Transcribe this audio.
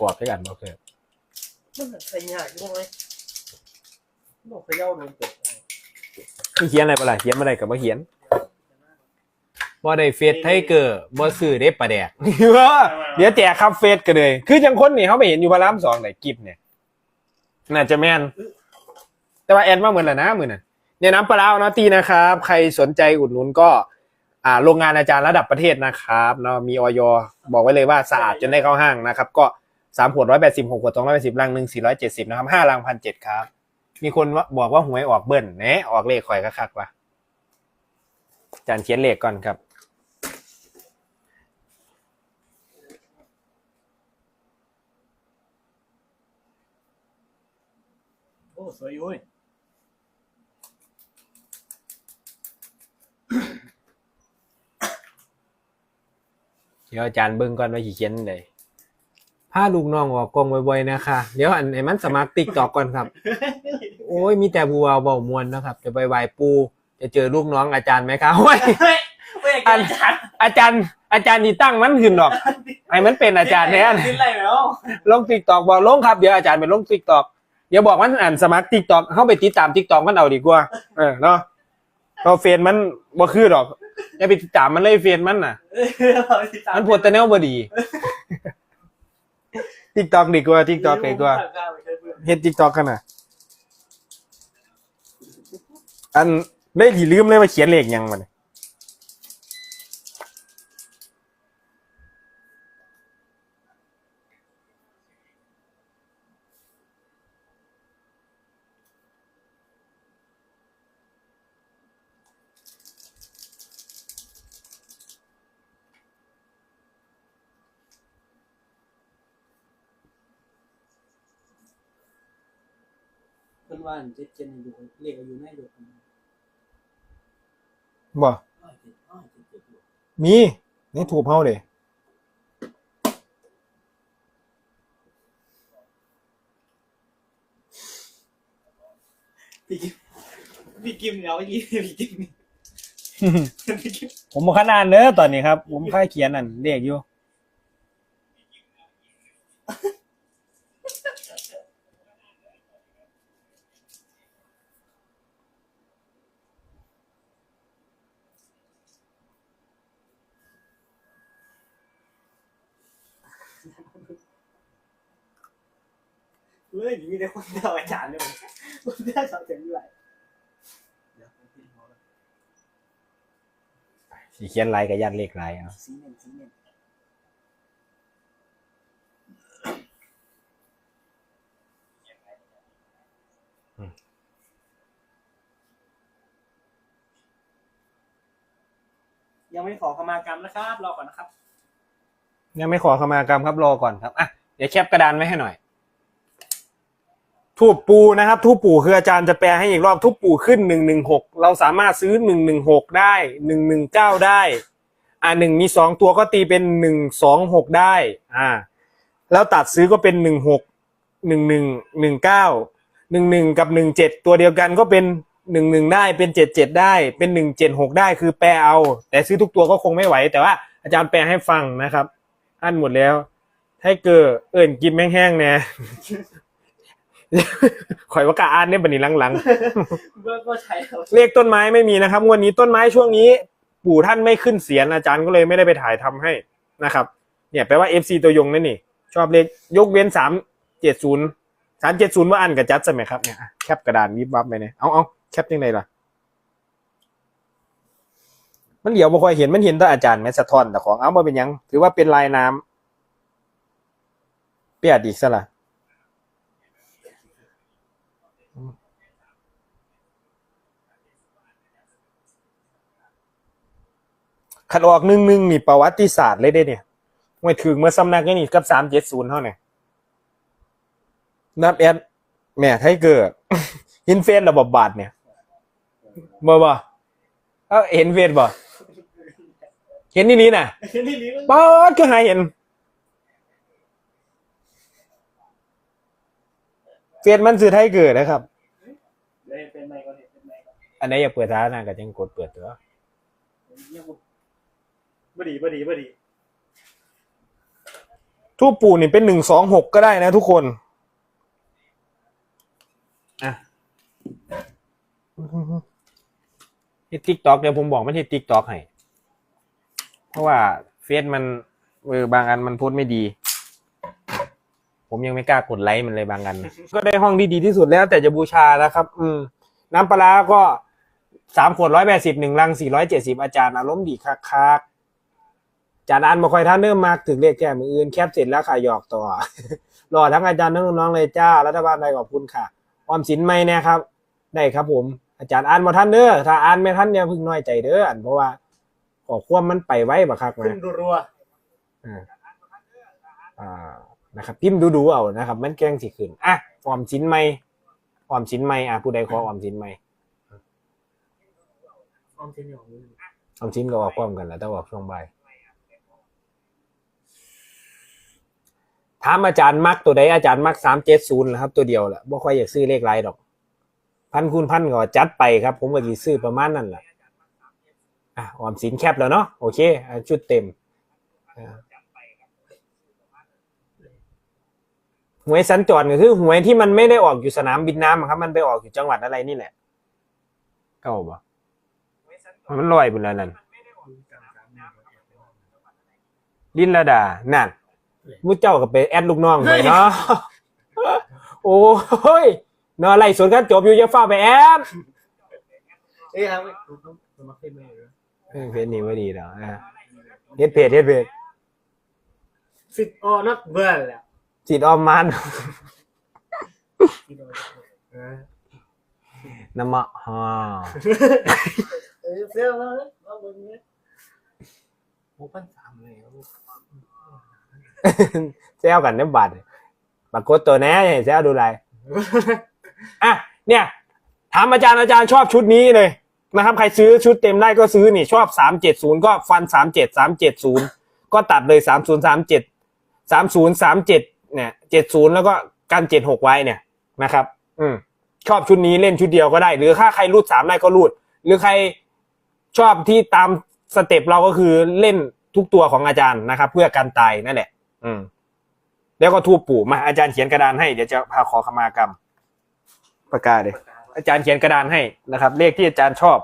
กรอบด้วยกันบ่เคยมันใส่ยากอยู่ไหมบอกเขย่าโดนเกิดมีเขียนอะไรบ่ล่ะเขียนบ่ได้ก็บ่เขียนบ่ได้เฟซไทเกอร์บ่ซื้อได้ปลาแดกเดี๋ยวแจกครับเฟซก็เลย คือจังคนนี่เขาไปเห็นอยู่พระรามสองไหนกิฟเนี่ยน่าจะแม่นแต่ว่าแอนมาเหมือนแหละนะมือน่ะเนี่ยน้ำปลาร้าเนาะตีนะครับ ใครสนใจอุดหนุนก็อ่าโรงงานอาจารย์ระดับประเทศนะครับเนาะมีออยบอกไว้เลยว่าสะอาดจนได้เข้าห้างนะครับ ก็ สามขวดร้อยแปดสิบหกขวดสองร้อยแปดสิบลังหนึ่งสี่ร้อยเจ็ดสิบนะครับห้าลังพันเจ็ดครับ มีคนว่าบอกว่าหวยออกเบิ้ลแหนออกเลขข่อยก็คักว่ะอาจารย์เขียนเลขก่อนครับโอ้สวยอยู่เว้ยเดี๋ยวอาจารย์เบิ้งก่อนว่าขีเขียนเลย พาลูกน้องออกกองบ่อยๆนะคะ เดี๋ยวอันไอ้มันสมัครติ๊กตอกก่อนครับ โอ้ยมีแต่บัวเบามวนนะครับ จะไปไหว้ปู จะเจอลูกน้องอาจารย์ไหมครับโอ้ยเฮ้ยเว้ยอาจารย์อาจารย์อาจารย์นี่ตั้งมันขึ้นหรอกไอ้มันเป็นอาจารย์แทนดิ้นไรแล้วลงติ๊กตอกบอกลงครับเดี๋ยวอาจารย์ไปลงติ๊กตอกเดี๋ยวบอกมันอ่านสมัครติ๊กตอกเข้าไปติดตามติ๊กตอกมันเอาดีกว่า เออเนาะเพราะเฟซมันบ่คือหรอกอย่าไปติดตามมันเลยเฟซมันน่ะเออเราติดตามมันปวดแต่แนวบดี ติ๊กตอกดีกว่าติ๊กตอกดีกว่าเฮ็ดติ๊กตอกกันน่ะ อันได้ที่ลืมเลยว่าเขียนเลขหยังมัน พิ่นว่าเจ็ดเจนอยู่เลขอายุแม่อยู่บ่อ้อยเจ็ดอ้อยเจ็ดเจ็ดอยู่มีในถูกเฮาเด้พี่กิมพี่กิมเดี๋ยวพี่พี่กิมพี่กิมผมบ่คันอ่านเด้อตอนนี้ครับ ผมค่ายเขียนอันเลขอยู่ เฮ้ยมีแต่คนเดียวอาจารย์เลยคนเดียวสอนเสียงด้วยสิเขียนลายกับยันเลขลายเอาสีเงินสีเงินยังไม่ขอขมากรรมนะครับ รอก่อนนะครับ ยังไม่ขอขมากรรมครับรอก่อนครับอะเดี๋ยวแคปกระดานไว้ให้หน่อย ทูบปูนะครับทูบปูคืออาจารย์จะแปลให้อีกรอบทูบปูขึ้นหนึ่งหนึ่งหกเราสามารถซื้อหนึ่งหนึ่งหกได้หนึ่งหนึ่งเก้าได้ อ่าหนึ่งมีสองตัวก็ตีเป็นหนึ่งสองหกได้อ่าแล้วตัดซื้อก็เป็นหนึ่งหกหนึ่งหนึ่งหนึ่งเก้าหนึ่งหนึ่งกับหนึ่งเจ็ดตัวเดียวกันก็เป็นหนึ่งหนึ่งได้เป็นเจ็ดเจ็ดได้เป็นหนึ่งเจ็ดหกได้คือแปลเอา แต่ซื้อทุกตัวก็คงไม่ไหว แต่ว่าอาจารย์แปลให้ฟังนะครับอันหมดแล้วให้เกิดเอิ่นกินแห้งๆแน่ ข่อยว่ากะอ่านเนี่ยบันนี้หลังๆเบิร์ก็ใช้เอาเลขต้นไม้ไม่มีนะครับงวดนี้ต้นไม้ช่วงนี้ ปู่ท่านไม่ขึ้นเสียงอาจารย์ก็เลยไม่ได้ไปถ่ายทำให้นะครับ เนี่ยแปลว่า FC ตัวยงนั่นนี่ ชอบเลขยกเว้นสามเจ็ดศูนย์สามเจ็ดศูนย์ว่าอันกับจัดใช่ไหมครับเนี่ยอะแคปกระดานวิบวับไปเนี่ยเอาเอาแคปยังไงล่ะ มันเหลียวบ่ค่อยเห็นมันเห็นแต่อาจารย์แม่สะท้อนแต่ของเอามาเป็นหยัง ถือว่าเป็นลายน้ำเปียดอีกซะละ ขัดออกหนึ่งหนึ่งนี่ประวัติศาสตร์เลยได้เนี่ยไม่ถึงเมื่อสำนักนี่กับสามเจ็ดศูนย์เท่าไหร่นับแอดแหม่ไทเกอร์เห็นเฟซระบบบาทเนี่ยบ่บ่เอ้าเห็นเฟซบ่เห็นนี่นี่น่ะนี่นี่มันป๊อดก็หาเห็นเฟซมันสื่อไทยเกิดนะครับเดี๋ยวเป็นไมค์ก่อนเห็นเป็นไมค์ก่อนอันไหนอย่าเปิดท้านะก็จังกดเปิดตัวเยี่ยม บ่ดีบ่ดีบ่ดีทูปปู่นี่เป็นหนึ่งสองหกก็ได้นะทุกคนอะที่ติ๊กต็อกเดี๋ยวผมบอกไม่ใช่ติ๊กต็อกให้ เพราะว่าเฟซมันเออบางอันมันโพสต์ไม่ดี ผมยังไม่กล้ากดไลค์มันเลยบางอัน ก็ได้ห้องที่ดีที่สุดแล้ว แต่จะบูชาแล้วครับ อืม น้ำปลาร้าก็สามขวดร้อยแปดสิบหนึ่งลังสี่ร้อยเจ็ดสิบอาจารย์อารมณ์ดีคักคักๆอา จารย์อันมาคอยท่านเริ่มมากถึงเลขแก้มืออื่นแคบเสร็จแล้วค่ะหยอกต่อรอทั้งอาจารย์ทั้งน้องๆเลยจ้า รัฐบาลไทยขอบคุณค่ะ ออมสินไหมเนะครับ ได้ครับผม อาจารย์อ่านมาท่านเด้อถ้าอ่านไม่ท่านอย่าเพึ่งน้อยใจเด้ออันเพราะว่าขอความมันไปไว้บักคักขึ้นะนรัวอ่าอ่านะครับพิมพ์ดูดูๆเอานะครับ มันแกล้งสิขึ้นอะออมสินไหมออมสินไหมอะผู้ใดขอออมสินไหมๆความจริงของมึงออมสินก็ออกความกันแหล้วแต่ว่าช่วงบ่าย ถามอาจารย์มักตัวใดอาจารย์มักสามเจ็ดศูนย์นะครับ ตัวเดียวแหละบ่ค่อยอยากซื้อเลขไรดอก พันคูณพันก็จัดไปครับ ผมก็สิซื้อประมาณนั้นแหละอะออมสินแคปแล้วเนาะโอเคอชุดเต็มหวยสัญจรก็คือหวยที่มันไม่ได้ออกอยู่สนามบินน้ำอะครับ มันไปออกอยู่จังหวัดอะไรนี่แหละเก้าปะมันลอยไปแล้วนั่นลินลาดานั่น มุเจ้าก็ไปแอดลูกน้องไปเนาะโอ้ยเนอะไล่สวนกันจบอยู่จะฟ้าไปแอดเอ้ยครับผมมาขึ้นเลยเออเพจนี้ไม่ดีแล้วนะเฮ็ดเพจเฮ็ดเพจสิบออนักเบื่อแล้วจิตออมมันเออน้ำมะฮาเออเสื้อมาเอาบนนี้โอ้ปั้นสามเลย แซวกันเน้ำบัตรปรากฏตัวแน่แซวดูไรอะเนี่ยถามอาจารย์อาจารย์ชอบชุดนี้เลยนะครับ ใครซื้อชุดเต็มได้ก็ซื้อนี่ชอบสามเจ็ดศูนย์ก็ฟันสามเจ็ดสามเจ็ดศูนย์ก็ตัดเลยสามศูนย์สามเจ็ดสามศูนย์สามเจ็ดเนี่ยเจ็ดศูนย์แล้วก็กันเจ็ดหกไว้เนี่ยนะครับ อืมชอบชุดนี้เล่นชุดเดียวก็ได้ หรือถ้าใครรูดสามได้ก็รูด หรือใครชอบที่ตามสเต็ปเราก็คือเล่น ทุกตัวของอาจารย์นะครับ เพื่อการตายนั่นแหละ อืม แล้วก็ทูบปู่มาอาจารย์เขียนกระดานให้เดี๋ยวจะพาขอขมากรรมประกาศเลยอาจารย์เขียนกระดานให้นะครับ เลขที่อาจารย์ชอบ